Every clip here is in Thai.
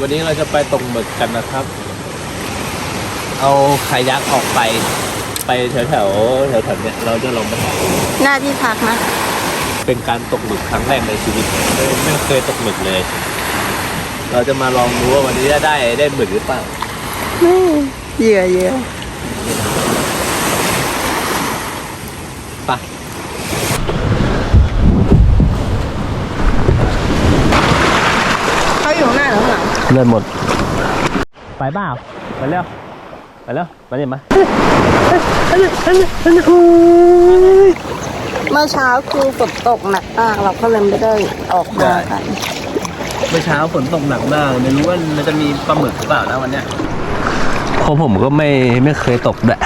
วันนี้เราจะไปตกหมึกกันนะครับ เอาคายักออกไป ไปแถวแถวแถวแถวๆเนี้ยเราจะลงไปหาหน้าที่พักนะ เป็นการตกหมึกครั้งแรกในชีวิตไม่ไม่เคยตกหมึกเลย เราจะมาลองดูว่าวันนี้จะได้ได้หมึกหรือเปล่าเหยื่อเยอะไป เขาอยู่ข้างหน้า หรือข้างหลังเลินหมด ไปเปล่าไปเร็วไปเร็วมาดิมาเมื่อเช้าคือฝนตกหนักมากเราก็เลยไม่ได้ออกมากันเมื่อเช้าฝนตกหนักมากไม่รู้ว่ามันจะมีปลาหมึกหรือเปล่านะวันเนี้ยของผมก็ไม่ไม่เคยตกด้วย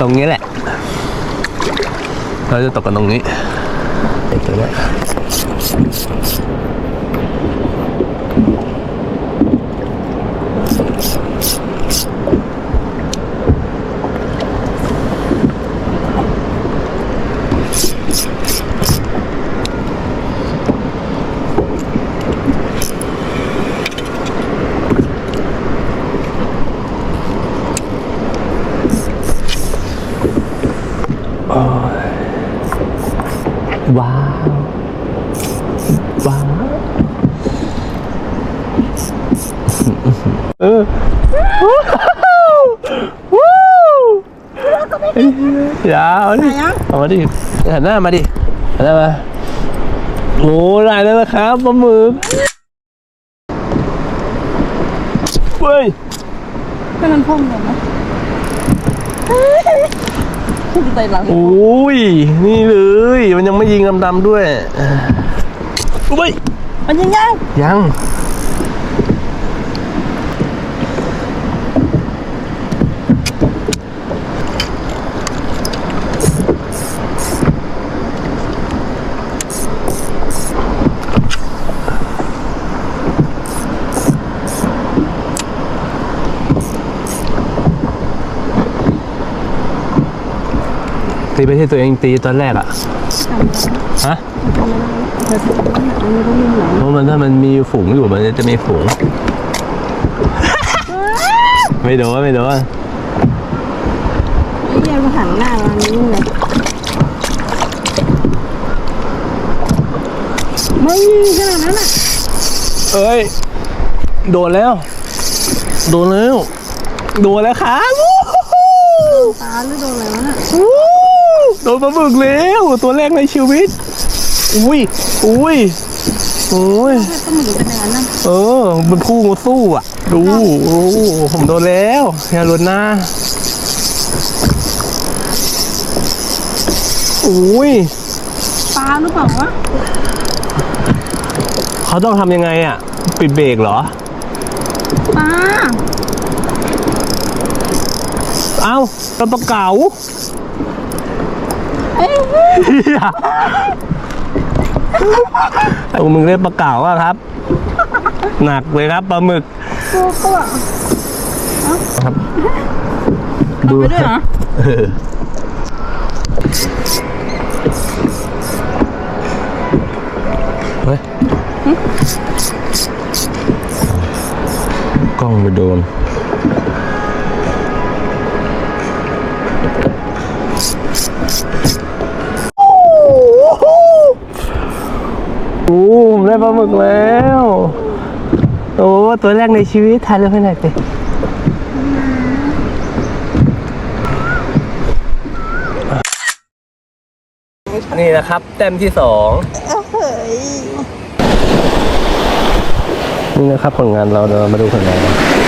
ตรงนี้แหละ เราจะตกกันตรงนี้ไอ้ตัวเนี้ย ว้าวว้าวเออวู้ยาวดิเอามาดิหันหน้ามาดิหันหน้ามาโอ้ได้แล้วนะครับปลาหมึกเฮ้ยให้มันพุ่งเลยนะ พุ่งไปหลังโอ้ย นี่เลย มันยังไม่ยิงดำๆด้วย อุ้ย มันยังยัง ยัง ตีไปที่ตัวเองตีตอนแรกอะฮะเพราะมันถ้ามันมีฝูงอยู่มันจะมีฝูง ไม่โดนไม่โดนไอ้เหี้ยมันหันหน้ามานี่เลยไม่ขนาดนั้นอะเอ้ย โดนแล้ว โดนแล้ว โดนแล้วครับวู้ฮู้ตาหรือโดนอะไรวะน่ะวู้ โดนปลาหมึกแล้วตัวแรกในชีวิต อุ้ยอุ้ยโอ้ยแค่ต้องอยู่เป็นอย่างนั้นนะเออ มันพุ่งมาสู้อะ ดูโอ้ผมโดนแล้วอย่าหลุดนะอุ้ยปลาหรือเปล่าวะเขาต้องทำยังไงอะ ปิดเบรกเหรอปลาเอ้าตะปะเก๋าเอ้ยเหี้ย แต่มึงเล่นปลาเก๋าอะครับ หนักเลยครับปลาหมึกตัวตัวครับดูไปด้วยเหรอเออเฮ้ยกล้องไปโดน โอ้ผมได้ปลาหมึกแล้ว โอ้ตัวแรกในชีวิตถ่ายรูปให้หน่อยสินี่นะครับแต้มที่สองเฮ้ยนี่นะครับผลงานเราเดี๋ยวเรามาดูผลงานกัน